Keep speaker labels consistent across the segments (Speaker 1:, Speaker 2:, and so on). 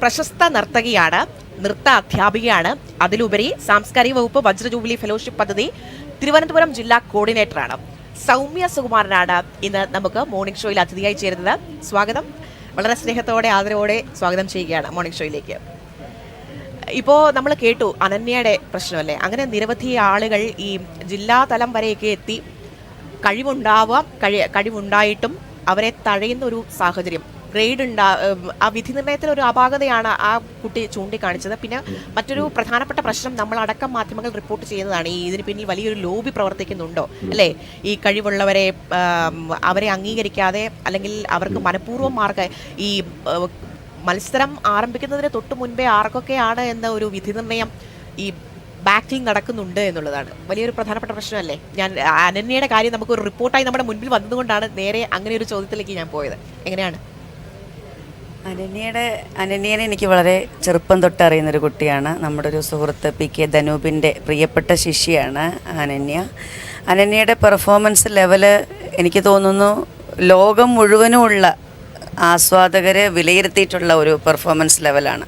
Speaker 1: പ്രശസ്ത നർത്തകിയാണ് നൃത്ത അധ്യാപികയാണ്. അതിലുപരി സാംസ്കാരിക വകുപ്പ് വജ്ര ജൂബിലി ഫെലോഷിപ്പ് പദ്ധതി തിരുവനന്തപുരം ജില്ലാ കോർഡിനേറ്ററാണ്. സൗമ്യ സുകുമാരനാണ് ഇന്ന് നമുക്ക് മോർണിംഗ് ഷോയിൽ അതിഥിയായി ചേരുന്നത്. സ്വാഗതം. വളരെ സ്നേഹത്തോടെ ആദരവോടെ സ്വാഗതം ചെയ്യുകയാണ് മോർണിംഗ് ഷോയിലേക്ക് ഇപ്പോൾ നമ്മൾ കേട്ടു അനന്യയുടെ പ്രശ്നമല്ലേ? അങ്ങനെ നിരവധി ആളുകൾ ഈ ജില്ലാതലം വരെയൊക്കെ എത്തി കഴിവുണ്ടാവാം കഴി കഴിവുണ്ടായിട്ടും അവരെ തഴയുന്ന ഒരു സാഹചര്യം. ഗ്രേഡ് ഉണ്ടാ ആ വിധി നിർണയത്തിൽ ഒരു അപാകതയാണ് ആ കുട്ടി ചൂണ്ടിക്കാണിച്ചത്. പിന്നെ മറ്റൊരു പ്രധാനപ്പെട്ട പ്രശ്നം നമ്മൾ അടക്കം മാധ്യമങ്ങൾ റിപ്പോർട്ട് ചെയ്യുന്നതാണ്. ഈ ഇതിന് പിന്നിൽ വലിയൊരു ലോബി പ്രവർത്തിക്കുന്നുണ്ടോ? അല്ലേ? ഈ കഴിവുള്ളവരെ അവരെ അംഗീകരിക്കാതെ അല്ലെങ്കിൽ അവർക്ക് മനഃപൂർവം മാർക്ക് ഈ മത്സരം ആരംഭിക്കുന്നതിന് തൊട്ട് മുൻപേ ആർക്കൊക്കെയാണ് എന്ന ഒരു വിധി നിർണയം ഈ ബാക്കിൽ നടക്കുന്നുണ്ട് എന്നുള്ളതാണ്. വലിയൊരു പ്രധാനപ്പെട്ട പ്രശ്നമല്ലേ? ഞാൻ അനന്യയുടെ കാര്യം നമുക്ക് ഒരു റിപ്പോർട്ടായി നമ്മുടെ മുൻപിൽ വന്നതുകൊണ്ടാണ് നേരെ അങ്ങനെ ഒരു ചോദ്യത്തിലേക്ക് ഞാൻ പോയത്. എങ്ങനെയാണ്?
Speaker 2: അനന്യയുടെ അനന്യനെ എനിക്ക് വളരെ ചെറുപ്പം തൊട്ട് അറിയുന്ന ഒരു കുട്ടിയാണ്. നമ്മുടെ ഒരു സുഹൃത്ത് പി കെ ധനൂപിന്റെ പ്രിയപ്പെട്ട ശിഷ്യയാണ് അനന്യ. അനന്യയുടെ പെർഫോമൻസ് ലെവൽ എനിക്ക് തോന്നുന്നു ലോകം മുഴുവനുമുള്ള ആസ്വാദകരെ വിലയിരുത്തിയിട്ടുള്ള ഒരു പെർഫോമൻസ് ലെവലാണ്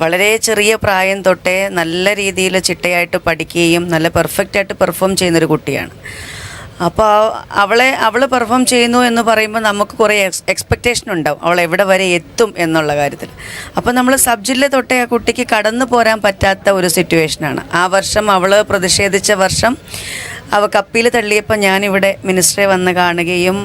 Speaker 2: വളരെ ചെറിയ പ്രായം തൊട്ടേ നല്ല രീതിയിൽ ചിട്ടയായിട്ട് പഠിക്കുകയും നല്ല പെർഫെക്റ്റായിട്ട് പെർഫോം ചെയ്യുന്നൊരു കുട്ടിയാണ്. അപ്പോൾ അവളെ അവൾ പെർഫോം ചെയ്യുന്നു എന്ന് പറയുമ്പോൾ നമുക്ക് കുറേ എക്സ്പെക്റ്റേഷൻ ഉണ്ടാവും. അവൾ എവിടെ വരെ എത്തും എന്നുള്ള കാര്യത്തിൽ. അപ്പോൾ നമ്മൾ സബ് ജില്ല തൊട്ടേ ആ കുട്ടിക്ക് കടന്നു പോരാൻ പറ്റാത്ത ഒരു സിറ്റുവേഷനാണ് ആ വർഷം അവൾ പ്രതിഷേധിച്ച വർഷം അവൾക്ക് കപ്പിയിൽ തള്ളിയപ്പോൾ ഞാനിവിടെ മിനിസ്റ്ററെ വന്ന് കാണുകയും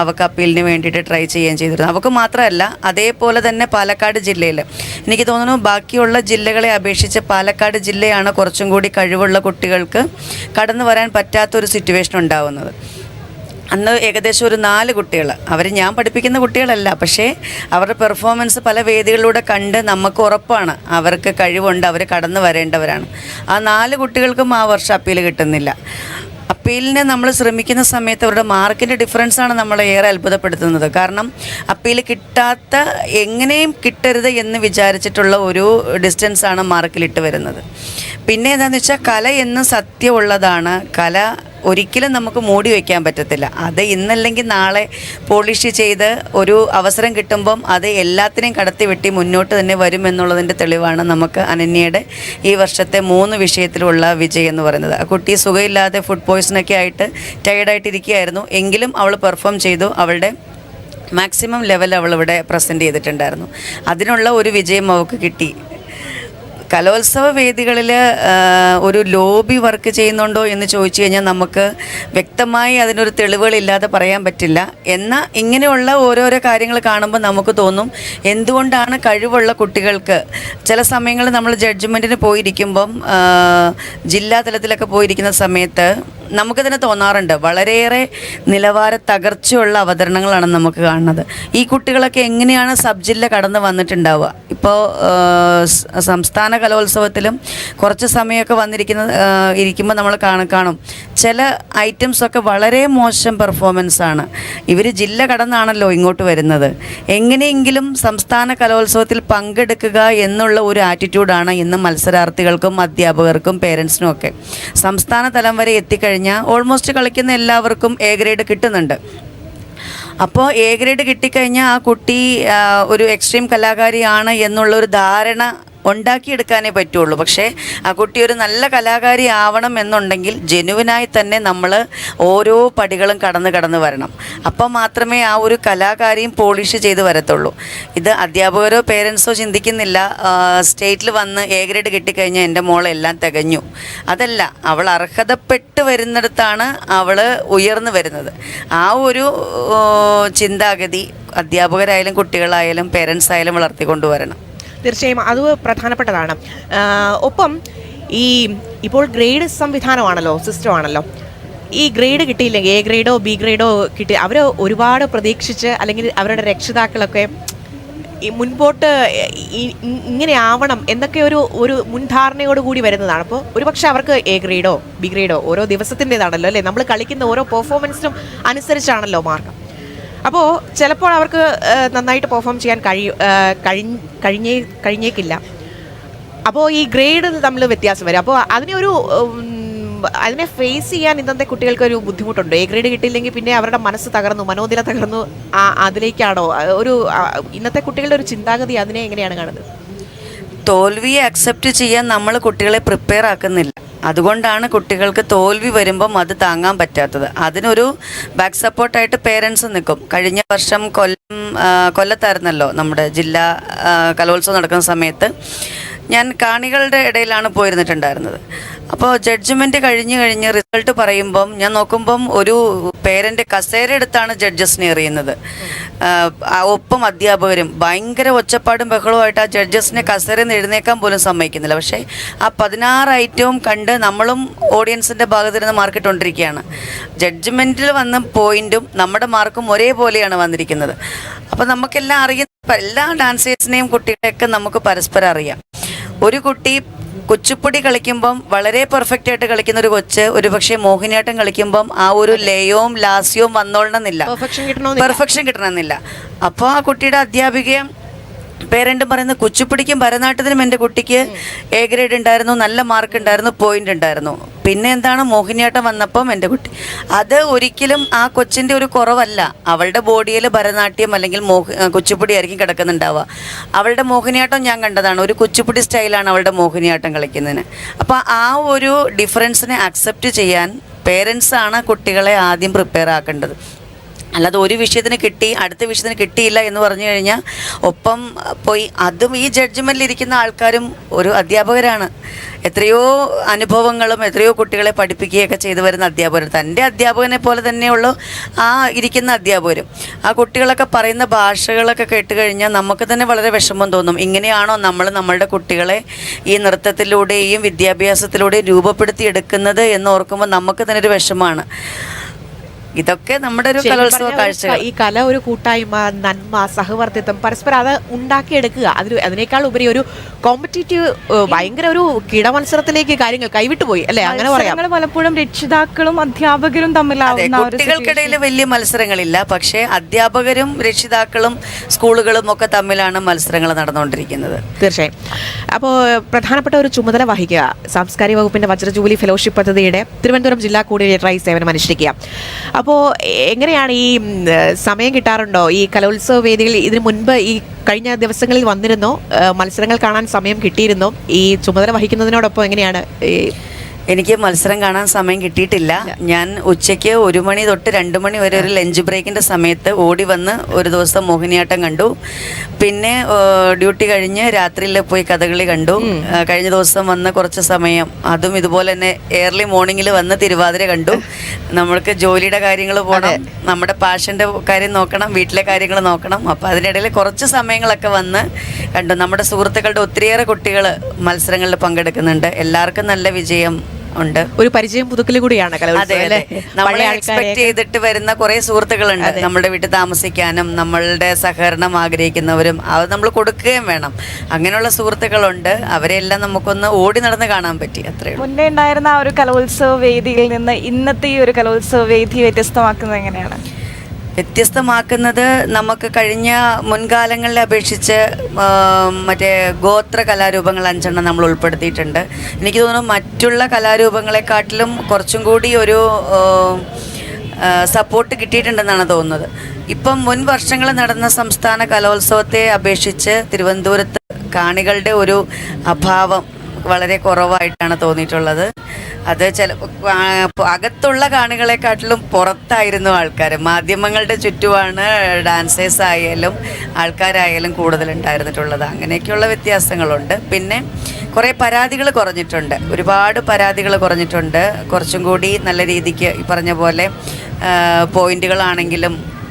Speaker 2: അവ കപ്പിലിന് വേണ്ടിയിട്ട് ട്രൈ ചെയ്യുകയും ചെയ്തിരുന്നു. അവക്ക് മാത്രമല്ല അതേപോലെ തന്നെ പാലക്കാട് ജില്ലയിൽ എനിക്ക് തോന്നുന്നു ബാക്കിയുള്ള ജില്ലകളെ അപേക്ഷിച്ച് പാലക്കാട് ജില്ലയാണ് കുറച്ചും കൂടി കഴിവുള്ള കുട്ടികൾക്ക് കടന്നു വരാൻ പറ്റാത്തൊരു സിറ്റുവേഷൻ ഉണ്ടാവുന്നത്. അന്ന് ഏകദേശം ഒരു നാല് കുട്ടികൾ അവർ ഞാൻ പഠിപ്പിക്കുന്ന കുട്ടികളല്ല പക്ഷേ അവരുടെ പെർഫോമൻസ് പല വേദികളിലൂടെ കണ്ട് നമുക്ക് ഉറപ്പാണ് അവർക്ക് കഴിവുണ്ട് അവർ കടന്നു വരേണ്ടവരാണ്. ആ നാല് കുട്ടികൾക്കും ആ വർഷം അപ്പീൽ കിട്ടുന്നില്ല. അപ്പീലിന് നമ്മൾ ശ്രമിക്കുന്ന സമയത്ത് അവരുടെ മാർക്കിന്റെ ഡിഫറൻസാണ് നമ്മളെ ഏറെ അത്ഭുതപ്പെടുത്തുന്നത്. കാരണം അപ്പീൽ കിട്ടാത്ത എങ്ങനെയും കിട്ടരുത് എന്ന് വിചാരിച്ചിട്ടുള്ള ഒരു ഡിസ്റ്റൻസാണ് മാർക്കിലിട്ട് വരുന്നത്. പിന്നെ എന്താണെന്ന് വെച്ചാൽ കല എന്ന് സത്യമുള്ളതാണ് കല ഒരിക്കലും നമുക്ക് മൂടി വയ്ക്കാൻ പറ്റത്തില്ല. അത് ഇന്നല്ലെങ്കിൽ നാളെ പോളിഷ് ചെയ്ത് ഒരു അവസരം കിട്ടുമ്പം അത് എല്ലാത്തിനെയും കടത്തി വെട്ടി മുന്നോട്ട് തന്നെ വരും എന്നുള്ളതിന്റെ തെളിവാണ് നമുക്ക് അനന്യയുടെ ഈ വർഷത്തെ മൂന്ന് വിഷയത്തിലുള്ള വിജയം എന്ന് പറയുന്നത്. കുട്ടി സുഖമില്ലാതെ ഫുഡ് പോയ്സണൊക്കെ ആയിട്ട് ടയേർഡായിട്ടിരിക്കുകയായിരുന്നു എങ്കിലും അവൾ പെർഫോം ചെയ്തു. അവളുടെ മാക്സിമം ലെവൽ അവൾ ഇവിടെ പ്രസന്റ് ചെയ്തിട്ടുണ്ടായിരുന്നു. അതിനുള്ള ഒരു വിജയം അവൾക്ക് കിട്ടി. കലോത്സവ വേദികളിൽ ഒരു ലോബി വർക്ക് ചെയ്യുന്നുണ്ടോ എന്ന് ചോദിച്ചു കഴിഞ്ഞാൽ നമുക്ക് വ്യക്തമായി അതിനൊരു തെളിവുകളില്ലാതെ പറയാൻ പറ്റില്ല. എന്നാൽ ഇങ്ങനെയുള്ള ഓരോരോ കാര്യങ്ങൾ കാണുമ്പോൾ നമുക്ക് തോന്നും എന്തുകൊണ്ടാണ് കഴിവുള്ള കുട്ടികൾക്ക് ചില സമയങ്ങളിൽ നമ്മൾ ജഡ്ജ്മെന്റിന് പോയിരിക്കുമ്പം ജില്ലാതലത്തിലൊക്കെ ജില്ലാ തലത്തിലൊക്കെ പോയിരിക്കുന്ന സമയത്ത് നമുക്ക് തന്നെ തോന്നാറുണ്ട്. വളരെയേറെ നിലവാര തകർച്ചയുള്ള അവതരണങ്ങളാണ് നമുക്ക് കാണുന്നത്. ഈ കുട്ടികളൊക്കെ എങ്ങനെയാണ് സബ് ജില്ല കടന്നു വന്നിട്ടുണ്ടാവുക? ഇപ്പോൾ സംസ്ഥാന കലോത്സവത്തിലും കുറച്ച് സമയമൊക്കെ വന്നിരിക്കുന്ന ഇരിക്കുമ്പോൾ നമ്മൾ കാണും കാണും. ചില ഐറ്റംസൊക്കെ വളരെ മോശം പെർഫോമൻസ് ആണ് ഇവർ ജില്ല കടന്നാണല്ലോ ഇങ്ങോട്ട് വരുന്നത്. എങ്ങനെയെങ്കിലും സംസ്ഥാന കലോത്സവത്തിൽ പങ്കെടുക്കുക എന്നുള്ള ഒരു ആറ്റിറ്റ്യൂഡാണ് ഇന്ന് മത്സരാർത്ഥികൾക്കും അധ്യാപകർക്കും പേരൻസിനും ഒക്കെ. സംസ്ഥാന തലം വരെ എത്തിക്കഴിഞ്ഞാൽ ഓൾമോസ്റ്റ് കളിക്കുന്ന എല്ലാവർക്കും എ ഗ്രേഡ് കിട്ടുന്നുണ്ട്. അപ്പോൾ എ ഗ്രേഡ് കിട്ടിക്കഴിഞ്ഞാൽ ആ കുട്ടി ഒരു എക്സ്ട്രീം കലാകാരിയാണ് എന്നുള്ളൊരു ധാരണ ഉണ്ടാക്കിയെടുക്കാനേ പറ്റുള്ളൂ. പക്ഷേ ആ കുട്ടി ഒരു നല്ല കലാകാരി ആവണം എന്നുണ്ടെങ്കിൽ ജനുവിനായി തന്നെ നമ്മൾ ഓരോ പടികളും കടന്ന് കടന്ന് വരണം. അപ്പം മാത്രമേ ആ ഒരു കലാകാരിയും പോളിഷ് ചെയ്ത് വരത്തുള്ളൂ. ഇത് അധ്യാപകരോ പേരൻസോ ചിന്തിക്കുന്നില്ല. സ്റ്റേറ്റിൽ വന്ന് എ ഗ്രേഡ് കിട്ടിക്കഴിഞ്ഞാൽ എന്റെ മോളെല്ലാം തികഞ്ഞു. അതല്ല അവൾ അർഹതപ്പെട്ട് വരുന്നിടത്താണ് അവൾ ഉയർന്നു വരുന്നത്. ആ ഒരു ചിന്താഗതി അധ്യാപകരായാലും കുട്ടികളായാലും പേരൻസ് ആയാലും വളർത്തിക്കൊണ്ടുവരണം.
Speaker 1: തീർച്ചയായും അത് പ്രധാനപ്പെട്ടതാണ്. ഒപ്പം ഈ ഇപ്പോൾ ഗ്രേഡ് സംവിധാനമാണല്ലോ സിസ്റ്റമാണല്ലോ. ഈ ഗ്രേഡ് കിട്ടിയില്ലെങ്കിൽ എ ഗ്രേഡോ ബി ഗ്രേഡോ കിട്ടി അവർ ഒരുപാട് പ്രതീക്ഷിച്ച് അല്ലെങ്കിൽ അവരുടെ രക്ഷിതാക്കളൊക്കെ ഈ മുൻപോട്ട് ഇങ്ങനെ ആവണം എന്നൊക്കെ ഒരു ഒരു മുൻധാരണയോട് കൂടി വരുന്നതാണ്. അപ്പോൾ ഒരുപക്ഷെ അവർക്ക് എ ഗ്രേഡോ ബി ഗ്രേഡോ ഓരോ ദിവസത്തിന്റെതാണല്ലോ അല്ലേ? നമ്മൾ കളിക്കുന്ന ഓരോ പെർഫോമൻസിനും അനുസരിച്ചാണല്ലോ മാർക്ക് അപ്പോൾ ചിലപ്പോൾ അവർക്ക് നന്നായിട്ട് പെർഫോം ചെയ്യാൻ കഴിയും കഴിഞ്ഞ് കഴിഞ്ഞേ കഴിഞ്ഞേക്കില്ല. അപ്പോൾ ഈ ഗ്രേഡ് തമ്മിൽ വ്യത്യാസം വരും. അപ്പോൾ അതിനെ ഒരു അതിനെ ഫേസ് ചെയ്യാൻ ഇന്നത്തെ കുട്ടികൾക്ക് ഒരു ബുദ്ധിമുട്ടുണ്ട്. എ ഗ്രേഡ് കിട്ടിയില്ലെങ്കിൽ പിന്നെ അവരുടെ മനസ്സ് തകർന്നു മനോനില തകർന്നു അതിലേക്കാണോ? ഒരു ഇന്നത്തെ കുട്ടികളുടെ ഒരു ചിന്താഗതി അതിനെ എങ്ങനെയാണ് കാണുന്നത്?
Speaker 2: തോൽവിയെ അക്സെപ്റ്റ് ചെയ്യാൻ നമ്മൾ കുട്ടികളെ പ്രിപ്പയർ ആക്കുന്നില്ല. അതുകൊണ്ടാണ് കുട്ടികൾക്ക് തോൽവി വരുമ്പം അത് താങ്ങാൻ പറ്റാത്തത്. അതിനൊരു ബാക്ക് സപ്പോർട്ടായിട്ട് പേരൻസ് നിൽക്കും കഴിഞ്ഞ വർഷം കൊല്ലം കൊല്ലത്തായിരുന്നല്ലോ നമ്മുടെ ജില്ലാ കലോത്സവം നടക്കുന്ന സമയത്ത്. ഞാൻ കാണികളുടെ ഇടയിലാണ് പോയിരുന്നിട്ടുണ്ടായിരുന്നത്. അപ്പോൾ ജഡ്ജ്മെന്റ് കഴിഞ്ഞ് കഴിഞ്ഞ് റിസൾട്ട് പറയുമ്പം ഞാൻ നോക്കുമ്പം ഒരു പേരന്റ് കസേര എടുത്താണ് ജഡ്ജസിനെ എറിയുന്നത്. ഒപ്പം അധ്യാപകരും ഭയങ്കര ഒച്ചപ്പാടും ബഹളവുമായിട്ട് ആ ജഡ്ജസിനെ കസേരയിൽ നിന്ന് എഴുന്നേക്കാൻ പോലും സമ്മതിക്കുന്നില്ല. പക്ഷേ ആ പതിനാറ് ഐറ്റവും കണ്ട് നമ്മളും ഓഡിയൻസിന്റെ ഭാഗത്തിരുന്ന് മാർക്കിട്ടുകൊണ്ടിരിക്കുകയാണ് ജഡ്ജ്മെന്റിൽ വന്ന പോയിന്റും നമ്മുടെ മാർക്കും ഒരേപോലെയാണ് വന്നിരിക്കുന്നത്. അപ്പോൾ നമുക്കെല്ലാം അറിയുന്ന എല്ലാ ഡാൻസേഴ്സിനെയും കുട്ടികളെയൊക്കെ നമുക്ക് പരസ്പരം അറിയാം. ഒരു കുട്ടി കുച്ചിപ്പുടി കളിക്കുമ്പം വളരെ പെർഫെക്റ്റ് ആയിട്ട് കളിക്കുന്ന ഒരു കൊച്ച് ഒരു പക്ഷേ മോഹിനിയാട്ടം കളിക്കുമ്പം ആ ഒരു ലയവും ലാസ്യവും വന്നോളണമെന്നില്ല.
Speaker 1: പെർഫെക്ഷൻ കിട്ടണമെന്നില്ല.
Speaker 2: പെർഫെക്ഷൻ കിട്ടണമെന്നില്ല. അപ്പോൾ ആ കുട്ടിയുടെ അധ്യാപികയും പേരന്റും പറയുന്നത് കുച്ചിപ്പിടിക്കും ഭരതനാട്യത്തിനും എന്റെ കുട്ടിക്ക് എ ഗ്രേഡ് ഉണ്ടായിരുന്നു നല്ല മാർക്ക് ഉണ്ടായിരുന്നു പോയിന്റ് ഉണ്ടായിരുന്നു. പിന്നെ എന്താണ് മോഹിനിയാട്ടം വന്നപ്പം എന്റെ കുട്ടി. അത് ഒരിക്കലും ആ കൊച്ചിന്റെ ഒരു കുറവല്ല. അവളുടെ ബോഡിയിൽ ഭരതനാട്യം അല്ലെങ്കിൽ മോഹ കുച്ചിപ്പുടി ആയിരിക്കും കിടക്കുന്നുണ്ടാവുക. അവളുടെ മോഹിനിയാട്ടം ഞാൻ കണ്ടതാണ്. ഒരു കുച്ചിപ്പുടി സ്റ്റൈലാണ് അവളുടെ മോഹിനിയാട്ടം കളിക്കുന്നതിന്. അപ്പോൾ ആ ഒരു ഡിഫറൻസിനെ അക്സെപ്റ്റ് ചെയ്യാൻ പേരൻസാണ് കുട്ടികളെ ആദ്യം പ്രിപ്പയർ ആക്കേണ്ടത്. അല്ലാതെ ഒരു വിഷയത്തിന് കിട്ടി അടുത്ത വിഷയത്തിന് കിട്ടിയില്ല എന്ന് പറഞ്ഞു കഴിഞ്ഞാൽ ഒപ്പം പോയി അതും ഈ ജഡ്ജ്മെന്റിൽ ഇരിക്കുന്ന ആൾക്കാരും ഒരു അധ്യാപകരാണ്. എത്രയോ അനുഭവങ്ങളും എത്രയോ കുട്ടികളെ പഠിപ്പിക്കുകയൊക്കെ ചെയ്തു വരുന്ന അധ്യാപകർ. തന്റെ അധ്യാപകനെ പോലെ തന്നെയുള്ളൂ ആ ഇരിക്കുന്ന അധ്യാപകരും. ആ കുട്ടികളൊക്കെ പറയുന്ന ഭാഷകളൊക്കെ കേട്ട് കഴിഞ്ഞാൽ നമുക്ക് തന്നെ വളരെ വിഷമം തോന്നും. ഇങ്ങനെയാണോ നമ്മൾ നമ്മളുടെ കുട്ടികളെ ഈ നൃത്തത്തിലൂടെയും വിദ്യാഭ്യാസത്തിലൂടെയും രൂപപ്പെടുത്തിയെടുക്കുന്നത് എന്ന് ഓർക്കുമ്പോൾ നമുക്ക് തന്നെ ഒരു വിഷമമാണ്. ഇതൊക്കെ നമ്മുടെ ഒരു കലോത്സവ
Speaker 1: പറഞ്ഞാൽ ഒരു
Speaker 2: കാഴ്ചകൾ.
Speaker 1: ക- ഈ കല ഒരു കൂട്ടായ്മ നന്മ സഹവർത്തിത്വം പരസ്പരം അത് ഉണ്ടാക്കിയെടുക്കുക. അതിൽ അതിനേക്കാൾ ഉപരി ഒരു കോമ്പറ്റീറ്റീവ് ഭയങ്കര ഒരു കിടമത്സരത്തിലേക്ക് കാര്യങ്ങൾ കൈവിട്ടു പോയി. അല്ലെ? അങ്ങനെ പറയാം.
Speaker 3: പലപ്പോഴും രക്ഷിതാക്കളും അധ്യാപകരും തമ്മിലാവുന്ന
Speaker 2: കുട്ടികൾക്കിടയിൽ വലിയ മത്സരങ്ങളില്ല. പക്ഷേ അധ്യാപകരും രക്ഷിതാക്കളും സ്കൂളുകളും ഒക്കെ തമ്മിലാണ് മത്സരങ്ങൾ നടന്നുകൊണ്ടിരിക്കുന്നത്.
Speaker 1: തീർച്ചയായും. അപ്പോൾ പ്രധാനപ്പെട്ട ഒരു ചുമതല വഹിക്കുക. സാംസ്കാരിക വകുപ്പിന്റെ വജ്ര ജൂബിലി ഫെലോഷിപ്പ് പദ്ധതിയുടെ തിരുവനന്തപുരം ജില്ലാ കോർഡിനേറ്ററായി സേവനം അനുഷ്ഠിക്കുക അപ്പോൾ എങ്ങനെയാണ് ഈ സമയം കിട്ടാറുണ്ടോ? ഈ കലോത്സവ വേദികളിൽ ഇതിനു മുൻപ് ഈ കഴിഞ്ഞ ദിവസങ്ങളിൽ വന്നിരുന്നോ മത്സരങ്ങൾ കാണാൻ സമയം കിട്ടിയിരുന്നോ. ഈ ചുമതല വഹിക്കുന്നതിനോടൊപ്പം എങ്ങനെയാണ് ഈ
Speaker 2: എനിക്ക് മത്സരം കാണാൻ സമയം കിട്ടിയിട്ടില്ല. ഞാൻ ഉച്ചയ്ക്ക് ഒരു മണി തൊട്ട് രണ്ട് മണി വരെ ഒരു ലഞ്ച് ബ്രേക്കിന്റെ സമയത്ത് ഓടി വന്ന് ഒരു ദിവസം മോഹിനിയാട്ടം കണ്ടു. പിന്നെ ഡ്യൂട്ടി കഴിഞ്ഞ് രാത്രിയിൽ പോയി കഥകളി കണ്ടു. കഴിഞ്ഞ ദിവസം വന്ന് കുറച്ച് സമയം. അതും ഇതുപോലെ തന്നെ ഏർലി മോർണിംഗിൽ വന്ന് തിരുവാതിര കണ്ടു. നമ്മൾക്ക് ജോലിയുടെ കാര്യങ്ങൾ പോകണം നമ്മുടെ പാഷന്റെ കാര്യം നോക്കണം. വീട്ടിലെ കാര്യങ്ങൾ നോക്കണം. അപ്പോൾ അതിനിടയിൽ കുറച്ച് സമയങ്ങളൊക്കെ വന്ന് കണ്ടു. നമ്മുടെ സുഹൃത്തുക്കളുടെ ഒത്തിരിയേറെ കുട്ടികൾ മത്സരങ്ങളിൽ പങ്കെടുക്കുന്നുണ്ട്. എല്ലാവർക്കും നല്ല വിജയം. ഉണ്ട്.
Speaker 1: ഒരു പരിചയം പുതുക്കൽ കൂടിയാണ്
Speaker 2: നമ്മളെ എക്സ്പെക്ട് ചെയ്തിട്ട് വരുന്ന കുറെ സുഹൃത്തുക്കളുണ്ട്. നമ്മുടെ വീട്ടിൽ താമസിക്കാനും നമ്മളുടെ സഹകരണം ആഗ്രഹിക്കുന്നവരും അത് നമ്മൾ കൊടുക്കുകയും വേണം. അങ്ങനെയുള്ള സുഹൃത്തുക്കളുണ്ട്. അവരെല്ലാം നമുക്കൊന്ന് ഓടി നടന്ന് കാണാൻ പറ്റി. അത്രയും
Speaker 3: മുന്നേ ഉണ്ടായിരുന്ന ആ ഒരു കലോത്സവ വേദിയിൽ നിന്ന് ഇന്നത്തെ ഈ ഒരു കലോത്സവ വേദി വ്യത്യസ്തമാക്കുന്നത് എങ്ങനെയാണ്?
Speaker 2: വ്യത്യസ്തമാക്കുന്നത് നമുക്ക് കഴിഞ്ഞ മുൻകാലങ്ങളെ അപേക്ഷിച്ച് മറ്റേ ഗോത്ര കലാരൂപങ്ങൾ അഞ്ചെണ്ണം നമ്മൾ ഉൾപ്പെടുത്തിയിട്ടുണ്ട്. എനിക്ക് തോന്നുന്നു മറ്റുള്ള കലാരൂപങ്ങളെക്കാട്ടിലും കുറച്ചും കൂടി ഒരു സപ്പോർട്ട് കിട്ടിയിട്ടുണ്ടെന്നാണ് തോന്നുന്നത്. ഇപ്പം മുൻ വർഷങ്ങൾ നടന്ന സംസ്ഥാന കലോത്സവത്തെ അപേക്ഷിച്ച് തിരുവനന്തപുരത്ത് കാണികളുടെ ഒരു അഭാവം വളരെ കുറവായിട്ടാണ് തോന്നിയിട്ടുള്ളത്. അത് ചില അകത്തുള്ള കാണികളെക്കാട്ടിലും പുറത്തായിരുന്നു ആൾക്കാർ മാധ്യമങ്ങളുടെ ചുറ്റുമാണ് ഡാൻസേഴ്സ് ആയാലും ആൾക്കാരായാലും കൂടുതൽ ഉണ്ടായിരുന്നിട്ടുള്ളത് അങ്ങനെയൊക്കെയുള്ള വ്യത്യാസങ്ങളുണ്ട്. പിന്നെ കുറേ പരാതികൾ കുറഞ്ഞിട്ടുണ്ട്. ഒരുപാട് പരാതികൾ കുറഞ്ഞിട്ടുണ്ട്. കുറച്ചും കൂടി നല്ല രീതിക്ക് ഈ പറഞ്ഞ പോലെ പോയിന്റുകളാണെങ്കിലും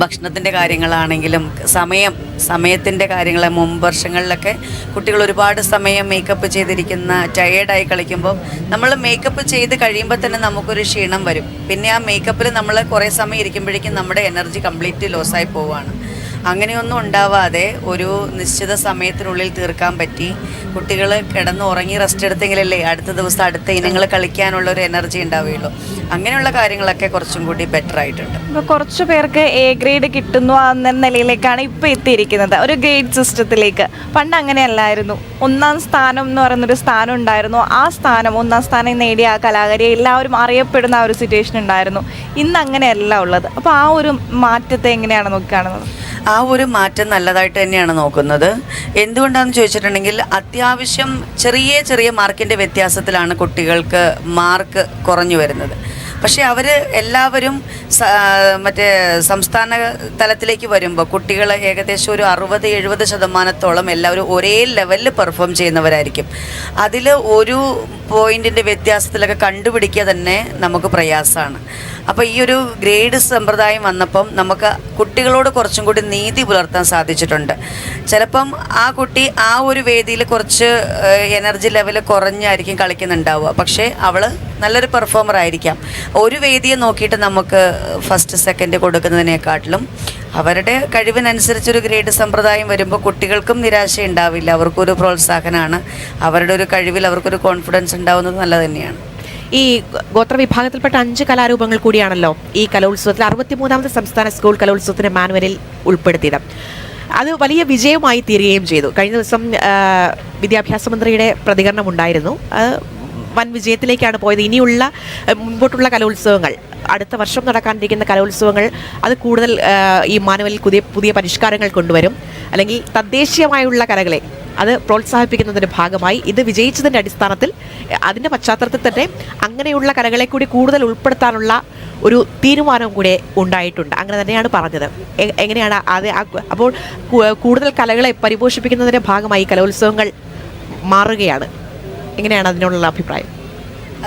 Speaker 2: ഭക്ഷണത്തിന്റെ കാര്യങ്ങളാണെങ്കിലും സമയം സമയത്തിന്റെ കാര്യങ്ങൾ മുമ്പ് വർഷങ്ങളിലൊക്കെ കുട്ടികൾ ഒരുപാട് സമയം മേക്കപ്പ് ചെയ്തിരിക്കുന്ന ടയേർഡായി കളിക്കുമ്പോൾ നമ്മൾ മേക്കപ്പ് ചെയ്ത് കഴിയുമ്പോൾ തന്നെ നമുക്കൊരു ക്ഷീണം വരും. പിന്നെ ആ മേക്കപ്പിൽ നമ്മൾ കുറേ സമയം ഇരിക്കുമ്പോഴേക്കും നമ്മുടെ എനർജി കംപ്ലീറ്റ് ലോസായി പോവുകയാണ് അങ്ങനെയൊന്നും ഉണ്ടാവാതെ ഒരു നിശ്ചിത സമയത്തിനുള്ളിൽ തീർക്കാൻ പറ്റി. കുട്ടികൾ കിടന്ന് ഉറങ്ങി റെസ്റ്റ് എടുത്തെങ്കിലല്ലേ അടുത്ത ദിവസം അടുത്ത ഇനങ്ങൾ കളിക്കാനുള്ള ഒരു എനർജി ഉണ്ടാവുകയുള്ളൂ. അങ്ങനെയുള്ള കാര്യങ്ങളൊക്കെ കുറച്ചും കൂടി ബെറ്റർ ആയിട്ടുണ്ട്.
Speaker 3: ഇപ്പോൾ കുറച്ച് പേർക്ക് എ ഗ്രേഡ് കിട്ടുന്നു എന്ന നിലയിലേക്കാണ് ഇപ്പോൾ എത്തിയിരിക്കുന്നത്. ഒരു ഗ്രേഡ് സിസ്റ്റത്തിലേക്ക്. പണ്ട് അങ്ങനെയല്ലായിരുന്നു. ഒന്നാം സ്ഥാനം എന്ന് പറയുന്നൊരു സ്ഥാനം ഉണ്ടായിരുന്നു. ആ സ്ഥാനം ഒന്നാം സ്ഥാനം നേടിയ ആ കലാകാരിയെ എല്ലാവരും അറിയപ്പെടുന്ന ആ ഒരു സിറ്റുവേഷൻ ഉണ്ടായിരുന്നു. ഇന്ന് അങ്ങനെയല്ല ഉള്ളത്. അപ്പോൾ ആ ഒരു മാറ്റത്തെ എങ്ങനെയാണ് നോക്കിക്കാണുന്നത്?
Speaker 2: ആ ഒരു മാറ്റം നല്ലതായിട്ട് തന്നെയാണ് നോക്കുന്നത്. എന്തുകൊണ്ടാണെന്ന് ചോദിച്ചിട്ടുണ്ടെങ്കിൽ അത്യാവശ്യം ചെറിയ ചെറിയ മാർക്കിന്റെ വ്യത്യാസത്തിലാണ് കുട്ടികൾക്ക് മാർക്ക് കുറഞ്ഞു വരുന്നത്. പക്ഷേ അവർ എല്ലാവരും മറ്റേ സംസ്ഥാന തലത്തിലേക്ക് വരുമ്പോൾ കുട്ടികൾ ഏകദേശം ഒരു അറുപത് എഴുപത് ശതമാനത്തോളം എല്ലാവരും ഒരേ ലെവലിൽ പെർഫോം ചെയ്യുന്നവരായിരിക്കും. അതിൽ ഒരു പോയിന്റിന്റെ വ്യത്യാസത്തിലൊക്കെ കണ്ടുപിടിക്കുക തന്നെ നമുക്ക് പ്രയാസമാണ്. അപ്പോൾ ഈ ഒരു ഗ്രേഡ് സമ്പ്രദായം വന്നപ്പം നമുക്ക് കുട്ടികളോട് കുറച്ചും കൂടി നീതി പുലർത്താൻ സാധിച്ചിട്ടുണ്ട്. ചിലപ്പം ആ കുട്ടി ആ ഒരു വേദിയിൽ കുറച്ച് എനർജി ലെവൽ കുറഞ്ഞായിരിക്കും കളിക്കുന്നുണ്ടാവുക. പക്ഷേ അവൾ നല്ലൊരു പെർഫോമർ ആയിരിക്കാം. ഒരു വേദിയെ നോക്കിയിട്ട് നമുക്ക് ഫസ്റ്റ് സെക്കൻഡ് കൊടുക്കുന്നതിനെക്കാട്ടിലും അവരുടെ കഴിവിനനുസരിച്ചൊരു ഗ്രേഡ് സമ്പ്രദായം വരുമ്പോൾ കുട്ടികൾക്കും നിരാശ ഉണ്ടാവില്ല അവർക്കൊരു പ്രോത്സാഹനമാണ് അവരുടെ ഒരു കഴിവിൽ അവർക്കൊരു കോൺഫിഡൻസ് ഉണ്ടാവുന്നത് നല്ലത് തന്നെയാണ്.
Speaker 1: ഈ ഗോത്ര വിഭാഗത്തിൽപ്പെട്ട അഞ്ച് കലാരൂപങ്ങൾ കൂടിയാണല്ലോ ഈ കലോത്സവത്തിൽ അറുപത്തിമൂന്നാമത് സംസ്ഥാന സ്കൂൾ കലോത്സവത്തിന്റെ മാനുവലിൽ ഉൾപ്പെടുത്തിയത്. അത് വലിയ വിജയമായി തീരുകയും ചെയ്തു. കഴിഞ്ഞ ദിവസം വിദ്യാഭ്യാസ മന്ത്രിയുടെ പ്രതികരണം ഉണ്ടായിരുന്നു. വൻ വിജയത്തിലേക്കാണ് പോയത്. ഇനിയുള്ള മുൻപോട്ടുള്ള കലോത്സവങ്ങൾ അടുത്ത വർഷം നടക്കാനിരിക്കുന്ന കലോത്സവങ്ങൾ അത് കൂടുതൽ ഈ മാനുവലിൽ പുതിയ പുതിയ പരിഷ്കാരങ്ങൾ കൊണ്ടുവരും. അല്ലെങ്കിൽ തദ്ദേശീയമായുള്ള കലകളെ അത് പ്രോത്സാഹിപ്പിക്കുന്നതിന്റെ ഭാഗമായി ഇത് വിജയിച്ചതിന്റെ അടിസ്ഥാനത്തിൽ അതിന്റെ പശ്ചാത്തലത്തിൽ തന്നെ അങ്ങനെയുള്ള കലകളെ കൂടി കൂടുതൽ ഉൾപ്പെടുത്താനുള്ള ഒരു തീരുമാനവും കൂടെ ഉണ്ടായിട്ടുണ്ട്. അങ്ങനെ തന്നെയാണ് പറഞ്ഞത്. എങ്ങനെയാണ് അത് അപ്പോൾ കൂടുതൽ കലകളെ പരിപോഷിപ്പിക്കുന്നതിന്റെ ഭാഗമായി കലോത്സവങ്ങൾ മാറുകയാണ്. എങ്ങനെയാണ് അതിനുള്ള അഭിപ്രായം?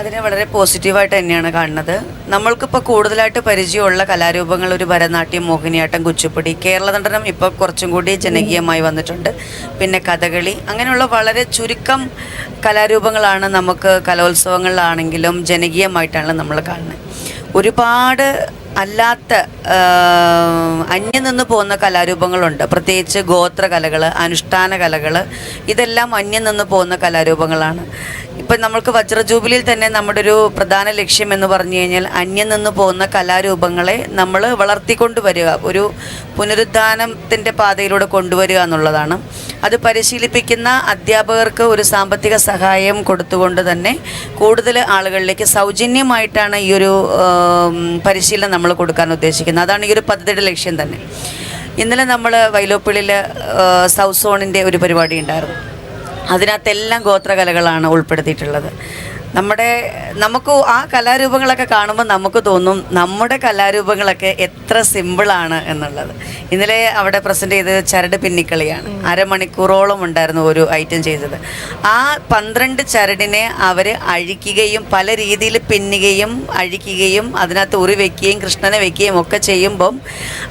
Speaker 2: അതിനെ വളരെ പോസിറ്റീവായിട്ട് തന്നെയാണ് കാണുന്നത്. നമ്മൾക്കിപ്പോൾ കൂടുതലായിട്ട് പരിചയമുള്ള കലാരൂപങ്ങൾ ഒരു ഭരതനാട്യം മോഹിനിയാട്ടം കുച്ചിപ്പുടി കേരള നടനം ഇപ്പോൾ കുറച്ചും കൂടി ജനകീയമായി വന്നിട്ടുണ്ട്. പിന്നെ കഥകളി അങ്ങനെയുള്ള വളരെ ചുരുക്കം കലാരൂപങ്ങളാണ് നമുക്ക് കലോത്സവങ്ങളിലാണെങ്കിലും ജനകീയമായിട്ടാണ് നമ്മൾ കാണുന്നത്. ഒരുപാട് അല്ലാത്ത അന്യം നിന്ന് പോകുന്ന കലാരൂപങ്ങളുണ്ട്. പ്രത്യേകിച്ച് ഗോത്ര കലകൾ അനുഷ്ഠാന കലകൾ ഇതെല്ലാം അന്യം നിന്ന് പോകുന്ന കലാരൂപങ്ങളാണ്. ഇപ്പം നമ്മൾക്ക് വജ്രജൂബിലിയിൽ തന്നെ നമ്മുടെ ഒരു പ്രധാന ലക്ഷ്യം എന്ന് പറഞ്ഞു കഴിഞ്ഞാൽ അന്യം നിന്ന് പോകുന്ന കലാരൂപങ്ങളെ നമ്മൾ വളർത്തിക്കൊണ്ടുവരിക ഒരു പുനരുദ്ധാനത്തിന്റെ പാതയിലൂടെ കൊണ്ടുവരിക എന്നുള്ളതാണ്. അത് പരിശീലിപ്പിക്കുന്ന അധ്യാപകർക്ക് ഒരു സാമ്പത്തിക സഹായം കൊടുത്തുകൊണ്ട് തന്നെ കൂടുതൽ ആളുകളിലേക്ക് സൗജന്യമായിട്ടാണ് ഈ ഒരു പരിശീലനം നമ്മൾ കൊടുക്കാൻ ഉദ്ദേശിക്കുന്നത്. അതാണ് ഈ ഒരു പദ്ധതിയുടെ ലക്ഷ്യം തന്നെ. ഇന്നലെ നമ്മൾ വൈലോപ്പിളിൽ സൗത്ത് സോണിന്റെ ഒരു പരിപാടി ഉണ്ടായിരുന്നു. അതിനകത്തെല്ലാം ഗോത്രകലകളാണ് ഉൾപ്പെടുത്തിയിട്ടുള്ളത്. നമ്മുടെ നമുക്ക് ആ കലാരൂപങ്ങളൊക്കെ കാണുമ്പോൾ നമുക്ക് തോന്നും നമ്മുടെ കലാരൂപങ്ങളൊക്കെ എത്ര സിമ്പിളാണ് എന്നുള്ളത്. ഇന്നലെ അവിടെ പ്രസന്റ് ചെയ്തത് ചരട് പിന്നിക്കളിയാണ്. അരമണിക്കൂറോളം ഉണ്ടായിരുന്നു ഒരു ഐറ്റം ചെയ്തത്. ആ പന്ത്രണ്ട് ചരടിനെ അവർ അഴിക്കുകയും പല രീതിയിൽ പിന്നുകയും അഴിക്കുകയും അതിനകത്ത് ഉറി വെക്കുകയും കൃഷ്ണനെ വെക്കുകയും ഒക്കെ ചെയ്യുമ്പം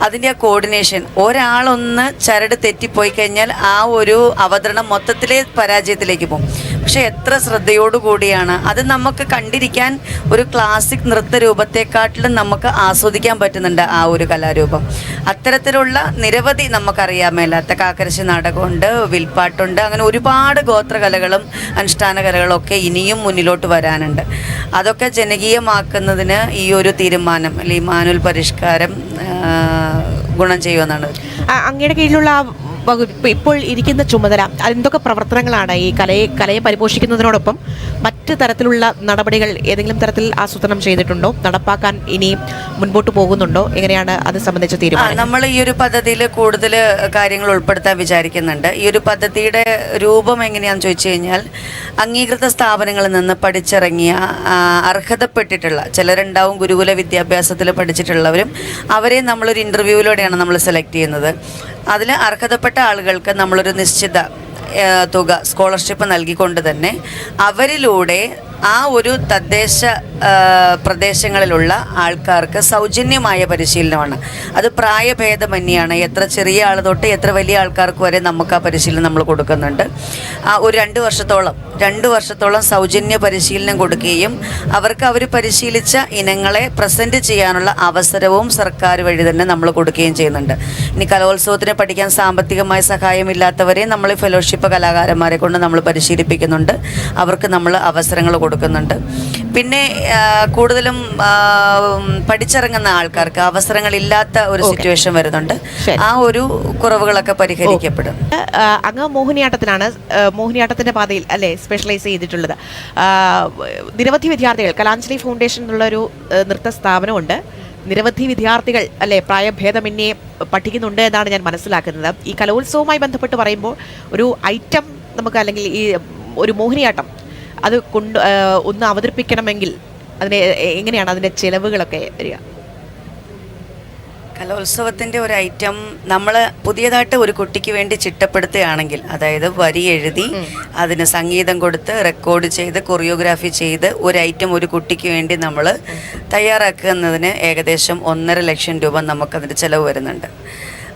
Speaker 2: അതിന്റെ ആ കോർഡിനേഷൻ ഒരാളൊന്ന് ചരട് തെറ്റിപ്പോയി കഴിഞ്ഞാൽ ആ ഒരു അവതരണം മൊത്തത്തിലെ പരാജയത്തിലേക്ക് പോകും. പക്ഷെ എത്ര ശ്രദ്ധയോടുകൂടിയാണ്. അത് നമുക്ക് കണ്ടിരിക്കാൻ ഒരു ക്ലാസിക് നൃത്ത രൂപത്തെക്കാട്ടിലും നമുക്ക് ആസ്വദിക്കാൻ പറ്റുന്നുണ്ട് ആ ഒരു കലാരൂപം. അത്തരത്തിലുള്ള നിരവധി നമുക്കറിയാൻ മേലാത്ത കാക്കരശ്ശി നാടകമുണ്ട് വിൽപ്പാട്ടുണ്ട് അങ്ങനെ ഒരുപാട് ഗോത്രകലകളും അനുഷ്ഠാന കലകളും ഒക്കെ ഇനിയും മുന്നിലോട്ട് വരാനുണ്ട്. അതൊക്കെ ജനകീയമാക്കുന്നതിന് ഈ ഒരു തീരുമാനം അല്ലെങ്കിൽ മാനുവൽ പരിഷ്കാരം ഗുണം ചെയ്യുമെന്നാണ്.
Speaker 1: അങ്ങയുടെ കീഴിലുള്ള വകുപ്പ് ഇപ്പോൾ ഇരിക്കുന്ന ചുമതല എന്തൊക്കെ പ്രവർത്തനങ്ങളാണ് ഈ കലയെ കലയെ പരിപോഷിക്കുന്നതിനോടൊപ്പം മറ്റ് തരത്തിലുള്ള നടപടികൾ ഏതെങ്കിലും തരത്തിൽ ആസൂത്രണം ചെയ്തിട്ടുണ്ടോ? നടപ്പാക്കാൻ ഇനി മുൻപോട്ട് പോകുന്നുണ്ടോ? എങ്ങനെയാണ് അത് സംബന്ധിച്ച തീരുമാനം?
Speaker 2: നമ്മൾ ഈ ഒരു പദ്ധതിയിൽ കൂടുതൽ കാര്യങ്ങൾ ഉൾപ്പെടുത്താൻ വിചാരിക്കുന്നുണ്ട്. ഈ ഒരു പദ്ധതിയുടെ രൂപം എങ്ങനെയാണെന്ന് ചോദിച്ചു കഴിഞ്ഞാൽ അംഗീകൃത സ്ഥാപനങ്ങളിൽ നിന്ന് പഠിച്ചിറങ്ങിയ അർഹതപ്പെട്ടിട്ടുള്ള ചിലരുണ്ടാവും ഗുരുകുല വിദ്യാഭ്യാസത്തിൽ പഠിച്ചിട്ടുള്ളവരും അവരെ നമ്മളൊരു ഇന്റർവ്യൂവിലൂടെയാണ് നമ്മൾ സെലക്ട് ചെയ്യുന്നത്. അതിൽ അർഹതപ്പെട്ട ആളുകൾക്ക് നമ്മളൊരു നിശ്ചിത തുക സ്കോളർഷിപ്പ് നൽകിക്കൊണ്ട് തന്നെ അവരിലൂടെ ആ ഒരു തദ്ദേശ പ്രദേശങ്ങളിലുള്ള ആൾക്കാർക്ക് സൗജന്യമായ പരിശീലനമാണ്. അത് പ്രായഭേദമന്യാണ്. എത്ര ചെറിയ ആൾ തൊട്ട് എത്ര വലിയ ആൾക്കാർക്ക് വരെ നമുക്ക് ആ പരിശീലനം നമ്മൾ കൊടുക്കുന്നുണ്ട്. ആ ഒരു രണ്ട് വർഷത്തോളം രണ്ട് വർഷത്തോളം സൗജന്യ പരിശീലനം കൊടുക്കുകയും അവർക്ക് അവർ പരിശീലിച്ച ഇനങ്ങളെ പ്രസന്റ് ചെയ്യാനുള്ള അവസരവും സർക്കാർ വഴി തന്നെ നമ്മൾ കൊടുക്കുകയും ചെയ്യുന്നുണ്ട്. ഇനി കലോത്സവത്തിന് പഠിക്കാൻ സാമ്പത്തികമായ സഹായമില്ലാത്തവരെ നമ്മൾ ഫെലോഷിപ്പ് കലാകാരന്മാരെ കൊണ്ട് നമ്മൾ പരിശീലിപ്പിക്കുന്നുണ്ട്. അവർക്ക് നമ്മൾ അവസരങ്ങൾ കൊടുക്കുന്നുണ്ട്. പിന്നെ കൂടുതലും പഠിച്ചിറങ്ങുന്ന ആൾക്കാർക്ക് അവസരങ്ങളില്ലാത്ത ഒരു സിറ്റുവേഷൻ വരുന്നുണ്ട്. ആ ഒരു കുറവുകളൊക്കെ പരിഹരിക്കപ്പെടും.
Speaker 1: അങ്ങ് മോഹിനിയാട്ടത്തിനാണ് മോഹിനിയാട്ടത്തിന്റെ പാതയിൽ അല്ലെ സ്പെഷ്യലൈസ് ചെയ്തിട്ടുള്ളത്. നിരവധി വിദ്യാർത്ഥികൾ കലാഞ്ജലി ഫൗണ്ടേഷൻ എന്നുള്ള ഒരു നൃത്ത സ്ഥാപനമുണ്ട്. നിരവധി വിദ്യാർത്ഥികൾ അല്ലെ പ്രായഭേദമന്യേ പഠിക്കുന്നുണ്ട് എന്നാണ് ഞാൻ മനസ്സിലാക്കുന്നത്. ഈ കലോത്സവവുമായി ബന്ധപ്പെട്ട് പറയുമ്പോൾ ഒരു ഐറ്റം നമുക്ക് അല്ലെങ്കിൽ ഈ ഒരു മോഹിനിയാട്ടം അത് കൊണ്ട് ഒന്ന് അവതരിപ്പിക്കണമെങ്കിൽ അതിനെ എങ്ങനെയാണ് അതിന്റെ ചിലവുകളൊക്കെ വരിക?
Speaker 2: കലോത്സവത്തിന്റെ ഒരു ഐറ്റം നമ്മൾ പുതിയതായിട്ട് ഒരു കുട്ടിക്ക് വേണ്ടി ചിട്ടപ്പെടുത്തുകയാണെങ്കിൽ അതായത് വരി എഴുതി അതിന് സംഗീതം കൊടുത്ത് റെക്കോർഡ് ചെയ്ത് കൊറിയോഗ്രാഫി ചെയ്ത് ഒരു ഐറ്റം ഒരു കുട്ടിക്ക് വേണ്ടി നമ്മൾ തയ്യാറാക്കുന്നതിന് ഏകദേശം ഒന്നര ലക്ഷം രൂപ നമുക്കതിന്റെ ചിലവ് വരുന്നുണ്ട്.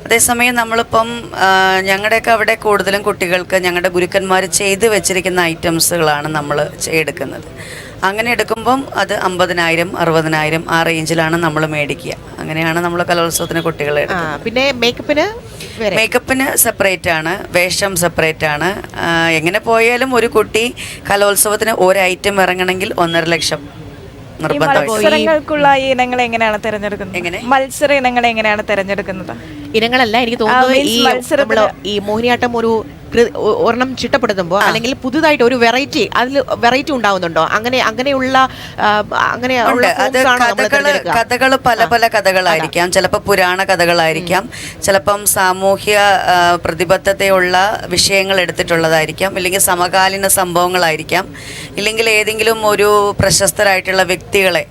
Speaker 2: അതേസമയം നമ്മളിപ്പം ഞങ്ങളുടെയൊക്കെ അവിടെ കൂടുതലും കുട്ടികൾക്ക് ഞങ്ങളുടെ ഗുരുക്കന്മാർ ചെയ്ത് വെച്ചിരിക്കുന്ന ഐറ്റംസുകളാണ് നമ്മൾ എടുക്കുന്നത്. അങ്ങനെ എടുക്കുമ്പം അത് അമ്പതിനായിരം അറുപതിനായിരം ആ റേഞ്ചിലാണ് നമ്മൾ മേടിക്കുക. അങ്ങനെയാണ് നമ്മൾ കലോത്സവത്തിന് കുട്ടികളെ
Speaker 1: പിന്നെ മേക്കപ്പിന് വേറെ?
Speaker 2: മേക്കപ്പിന് സെപ്പറേറ്റ് ആണ് വേഷം സെപ്പറേറ്റ് ആണ് എങ്ങനെ പോയാലും ഒരു കുട്ടി കലോത്സവത്തിന് ഒരു ഐറ്റം ഇറങ്ങണമെങ്കിൽ ഒന്നര ലക്ഷം
Speaker 3: മത്സരങ്ങൾക്കുള്ള ഈ ഇനങ്ങൾ എങ്ങനെയാണ് തിരഞ്ഞെടുക്കുന്നത്?
Speaker 2: എങ്ങനെ?
Speaker 3: മത്സര ഇനങ്ങൾ എങ്ങനെയാണ് തിരഞ്ഞെടുക്കുന്നത്?
Speaker 1: ഇനങ്ങളല്ല. എനിക്ക് തോന്നുന്നത് ഈ ഈ മോഹിനിയാട്ടം ഒരു ഒരെണ്ണം ചിട്ടപ്പെടുത്തുമ്പോൾ അല്ലെങ്കിൽ പുതുതായിട്ട് ഒരു വെറൈറ്റി അതിൽ വെറൈറ്റി ഉണ്ടാവുന്നുണ്ടോ? അങ്ങനെ അങ്ങനെയുള്ള അങ്ങനെ?
Speaker 2: കഥകൾ പല പല കഥകളായിരിക്കാം. ചിലപ്പോൾ പുരാണ കഥകളായിരിക്കാം. ചിലപ്പം സാമൂഹ്യ പ്രതിബദ്ധതയുള്ള വിഷയങ്ങൾ എടുത്തിട്ടുള്ളതായിരിക്കാം. ഇല്ലെങ്കിൽ സമകാലീന സംഭവങ്ങളായിരിക്കാം. ഇല്ലെങ്കിൽ ഏതെങ്കിലും ഒരു പ്രശസ്തരായിട്ടുള്ള വ്യക്തികളെ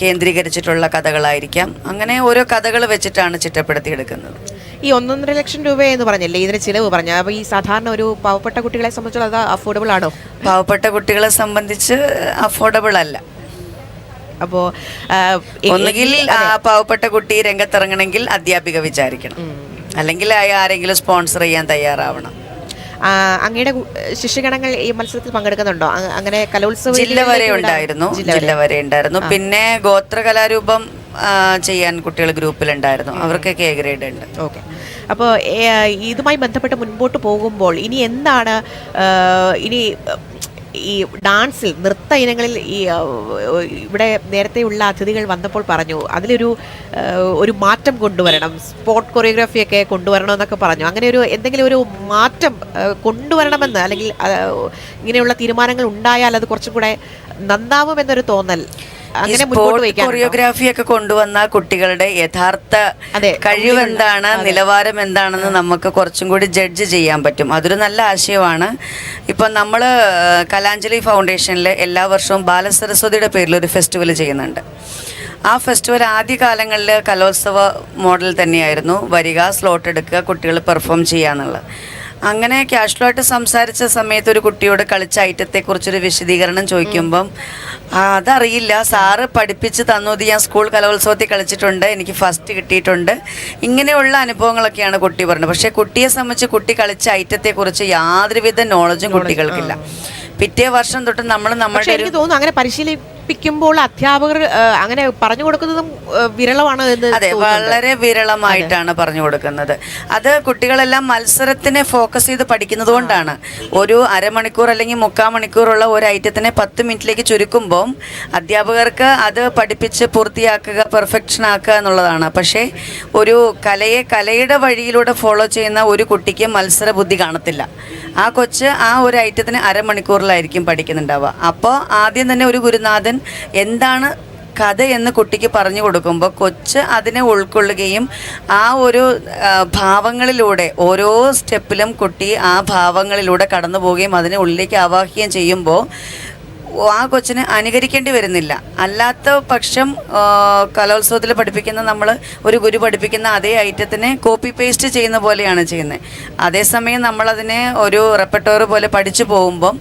Speaker 2: കേന്ദ്രീകരിച്ചിട്ടുള്ള കഥകളായിരിക്കാം. അങ്ങനെ ഓരോ കഥകൾ വെച്ചിട്ടാണ് ചിട്ടപ്പെടുത്തി എടുക്കുന്നത്.
Speaker 1: ഈ ഒന്നൊന്നര ലക്ഷം രൂപ എന്ന് പറഞ്ഞല്ലേ? ഇതിന് ചിലവ് പറഞ്ഞു. അപ്പോൾ ഈ സാധാരണ ഒരു പാവപ്പെട്ട കുട്ടികളെ സംബന്ധിച്ചുള്ള അത് അഫോർഡബിൾ ആണോ?
Speaker 2: പാവപ്പെട്ട കുട്ടികളെ സംബന്ധിച്ച് അഫോർഡബിൾ അല്ല.
Speaker 1: അപ്പോ ആ,
Speaker 2: ഒന്നുകിൽ ആ പാവപ്പെട്ട കുട്ടി രംഗത്തിറങ്ങണമെങ്കിൽ അധ്യാപിക വിചാരിക്കണം. അല്ലെങ്കിൽ ആരെങ്കിലും സ്പോൺസർ ചെയ്യാൻ തയ്യാറാവണം.
Speaker 1: അങ്ങയുടെ ശിഷ്യഗണങ്ങൾ ഈ മത്സരത്തിൽ പങ്കെടുക്കുന്നുണ്ടോ? അങ്ങനെ കലോത്സവ
Speaker 2: ജില്ല വരെ ഉണ്ടായിരുന്നു.
Speaker 1: ജില്ല
Speaker 2: വരെ. ഉണ്ടായിരുന്നു. പിന്നെ ഗോത്ര കലാരൂപം ചെയ്യാൻ കുട്ടികൾ ഗ്രൂപ്പിലുണ്ടായിരുന്നു അവർക്കൊക്കെ എ ഗ്രേഡ് ഉണ്ട്.
Speaker 1: ഓക്കെ. അപ്പോൾ ഇതുമായി ബന്ധപ്പെട്ട് മുൻപോട്ട് പോകുമ്പോൾ ഇനി എന്താണ് ഇനി ഈ ഡാൻസിൽ നൃത്ത ഇനങ്ങളിൽ ഈ ഇവിടെ നേരത്തെയുള്ള അതിഥികൾ വന്നപ്പോൾ പറഞ്ഞു അതിലൊരു ഒരു മാറ്റം കൊണ്ടുവരണം സ്പോട്ട് കൊറിയോഗ്രാഫിയൊക്കെ കൊണ്ടുവരണം എന്നൊക്കെ പറഞ്ഞു. അങ്ങനെ ഒരു എന്തെങ്കിലും ഒരു മാറ്റം കൊണ്ടുവരണമെന്ന് അല്ലെങ്കിൽ ഇങ്ങനെയുള്ള തീരുമാനങ്ങൾ ഉണ്ടായാൽ അത് കുറച്ചും കൂടെ നന്നാവുമെന്നൊരു തോന്നൽ. അങ്ങനെ
Speaker 2: കൊറിയോഗ്രാഫി ഒക്കെ കൊണ്ടുവന്ന കുട്ടികളുടെ യഥാർത്ഥ കഴിവ് എന്താണ് നിലവാരം എന്താണെന്ന് നമുക്ക് കുറച്ചും കൂടി ജഡ്ജ് ചെയ്യാൻ പറ്റും. അതൊരു നല്ല ആശയമാണ്. ഇപ്പം നമ്മൾ കലാഞ്ജലി ഫൗണ്ടേഷനിൽ എല്ലാ വർഷവും ബാലസരസ്വതിയുടെ പേരിൽ ഒരു ഫെസ്റ്റിവൽ ചെയ്യുന്നുണ്ട്. ആ ഫെസ്റ്റിവൽ ആദ്യ കാലങ്ങളിൽ കലോത്സവ മോഡൽ തന്നെയായിരുന്നു. വരിക സ്ലോട്ട് എടുക്കുക കുട്ടികൾ പെർഫോം ചെയ്യുക എന്നുള്ളത് അങ്ങനെ ക്യാഷ്വലായിട്ട് സംസാരിച്ച സമയത്ത് ഒരു കുട്ടിയോട് കളിച്ച ഐറ്റത്തെക്കുറിച്ചൊരു വിശദീകരണം ചോദിക്കുമ്പം "ആ, അതറിയില്ല. സാറ് പഠിപ്പിച്ച് തന്നു ഇത് ഞാൻ സ്കൂൾ കലോത്സവത്തിൽ കളിച്ചിട്ടുണ്ട്. എനിക്ക് ഫസ്റ്റ് കിട്ടിയിട്ടുണ്ട്. ഇങ്ങനെയുള്ള അനുഭവങ്ങളൊക്കെയാണ് കുട്ടി പറഞ്ഞത്. പക്ഷേ കുട്ടിയെ സംബന്ധിച്ച് കുട്ടി കളിച്ച ഐറ്റത്തെക്കുറിച്ച് യാതൊരുവിധ നോളജും കുട്ടികൾക്കില്ല. പിറ്റേ വർഷം തൊട്ട് നമ്മൾ നമ്മുടെ
Speaker 1: എനിക്ക് തോന്നുന്നു അങ്ങനെ പരിശീലിപ്പിക്കുമ്പോൾ അധ്യാപകർ അങ്ങനെ പറഞ്ഞു കൊടുക്കുന്നതും വിരളമാണ് എന്ന്
Speaker 2: അതെ വളരെ വിരളമായിട്ടാണ് പറഞ്ഞു കൊടുക്കുന്നത്. അത് കുട്ടികളെല്ലാം മത്സരത്തിനെ ഫോക്കസ് ചെയ്ത് പഠിക്കുന്നത് കൊണ്ടാണ് ഒരു അരമണിക്കൂർ അല്ലെങ്കിൽ മുക്കാൽ മണിക്കൂറുള്ള ഒരു ഐറ്റത്തിനെ പത്ത് മിനിറ്റിലേക്ക് ചുരുക്കുമ്പോൾ അധ്യാപകർക്ക് അത് പഠിപ്പിച്ച് പൂർത്തിയാക്കുക പെർഫെക്ഷൻ ആക്കുക എന്നുള്ളതാണ്. പക്ഷേ ഒരു കലയെ കലയുടെ വഴിയിലൂടെ ഫോളോ ചെയ്യുന്ന ഒരു കുട്ടിക്ക് മത്സര ബുദ്ധി കാണത്തില്ല. ആ കൊച്ച് ആ ഒരു ഐറ്റത്തിന് അരമണിക്കൂറിലായിരിക്കും പഠിക്കുന്നുണ്ടാവുക. അപ്പോൾ ആദ്യം തന്നെ ഒരു ഗുരുനാഥൻ എന്താണ് കഥ എന്ന് കുട്ടിക്ക് പറഞ്ഞു കൊടുക്കുമ്പോൾ കൊച്ച് അതിനെ ഉൾക്കൊള്ളുകയും ആ ഒരു ഭാവങ്ങളിലൂടെ ഓരോ സ്റ്റെപ്പിലും കുട്ടി ആ ഭാവങ്ങളിലൂടെ കടന്നു പോവുകയും അതിനെ ഉള്ളിലേക്ക് ആവാഹിക്കുകയും ചെയ്യുമ്പോൾ ആ കൊച്ചിന് അനുകരിക്കേണ്ടി വരുന്നില്ല. അല്ലാത്ത പക്ഷം കലോത്സവത്തിൽ പഠിപ്പിക്കുന്ന നമ്മൾ ഒരു ഗുരു പഠിപ്പിക്കുന്ന അതേ ഐറ്റത്തിനെ കോപ്പി പേസ്റ്റ് ചെയ്യുന്ന പോലെയാണ് ചെയ്യുന്നത്. അതേസമയം നമ്മളതിനെ ഒരു റെപ്പറ്റോർ പോലെ പഠിച്ചു പോകുമ്പം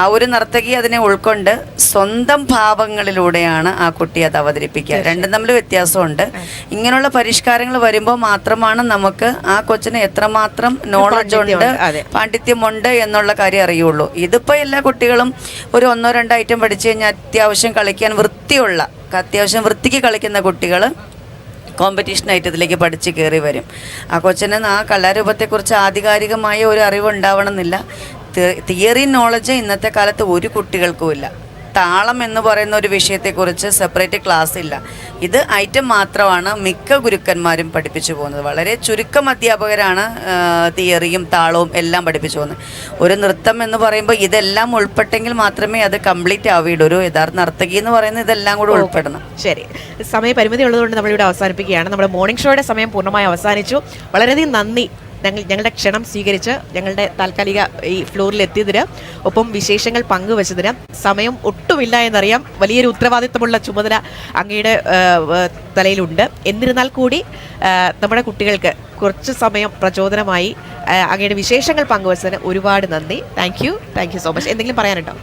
Speaker 2: ആ ഒരു നർത്തകി അതിനെ ഉൾക്കൊണ്ട് സ്വന്തം ഭാവങ്ങളിലൂടെയാണ് ആ കുട്ടി അത് അവതരിപ്പിക്കുക. രണ്ടും തമ്മിൽ വ്യത്യാസമുണ്ട്. ഇങ്ങനെയുള്ള പരിഷ്കാരങ്ങൾ വരുമ്പോൾ മാത്രമാണ് നമുക്ക് ആ കൊച്ചിന് എത്രമാത്രം നോളജ് ഉണ്ട്
Speaker 1: പാണ്ഡിത്യമുണ്ട്,
Speaker 2: എന്നുള്ള കാര്യം അറിയുള്ളൂ. ഇതിപ്പോൾ എല്ലാ കുട്ടികളും ഒരു ഒന്നോ രണ്ടോ ഐറ്റം പഠിച്ചു കഴിഞ്ഞാൽ അത്യാവശ്യം കളിക്കാൻ വൃത്തിയുള്ള അത്യാവശ്യം വൃത്തിക്ക് കളിക്കുന്ന കുട്ടികൾ കോമ്പറ്റീഷൻ ഐറ്റത്തിലേക്ക് പഠിച്ച് കയറി വരും. ആ കൊച്ചിന് ആ കലാരൂപത്തെക്കുറിച്ച് ആധികാരികമായ ഒരു അറിവ് ഉണ്ടാവണമെന്നില്ല തിയറി നോളജ് ഇന്നത്തെ കാലത്ത് ഒരു കുട്ടികൾക്കും ഇല്ല താളം എന്ന് പറയുന്ന ഒരു വിഷയത്തെക്കുറിച്ച് സെപ്പറേറ്റ് ക്ലാസ് ഇല്ല. ഇത് ഐറ്റം മാത്രമാണ് മിക്ക ഗുരുക്കന്മാരും പഠിപ്പിച്ചു പോകുന്നത്. വളരെ ചുരുക്കം അധ്യാപകരാണ് തിയറിയും താളവും എല്ലാം പഠിപ്പിച്ചു പോകുന്നത്. ഒരു നൃത്തം എന്ന് പറയുമ്പോൾ ഇതെല്ലാം ഉൾപ്പെട്ടെങ്കിൽ മാത്രമേ അത് കംപ്ലീറ്റ് ആവുകയുള്ളൂ. ഒരു യഥാർത്ഥ നർത്തകി എന്ന് പറയുന്നത് ഇതെല്ലാം കൂടെ ഉൾപ്പെടണം.
Speaker 1: ശരി. സമയപരിമിതി ഉള്ളതുകൊണ്ട് നമ്മളിവിടെ അവസാനിപ്പിക്കുകയാണ്. നമ്മുടെ മോർണിംഗ് ഷോയുടെ സമയം പൂർണമായി അവസാനിച്ചു. വളരെയധികം നന്ദി. ഞങ്ങൾ ഞങ്ങളുടെ ക്ഷണം സ്വീകരിച്ച് ഞങ്ങളുടെ താൽക്കാലിക ഈ ഫ്ലോറിൽ എത്തിയതിന് ഒപ്പം വിശേഷങ്ങൾ പങ്കുവച്ചതിന് സമയം ഒട്ടുമില്ല എന്നറിയാം. വലിയൊരു ഉത്തരവാദിത്തമുള്ള ചുമതല അങ്ങയുടെ തലയിലുണ്ട്. എന്നിരുന്നാൽ കൂടി നമ്മുടെ കുട്ടികൾക്ക് കുറച്ച് സമയം പ്രചോദനമായി അങ്ങയുടെ വിശേഷങ്ങൾ പങ്കുവച്ചതിന് ഒരുപാട് നന്ദി. Thank you. Thank you so much. എന്തെങ്കിലും പറയാനുണ്ടോ?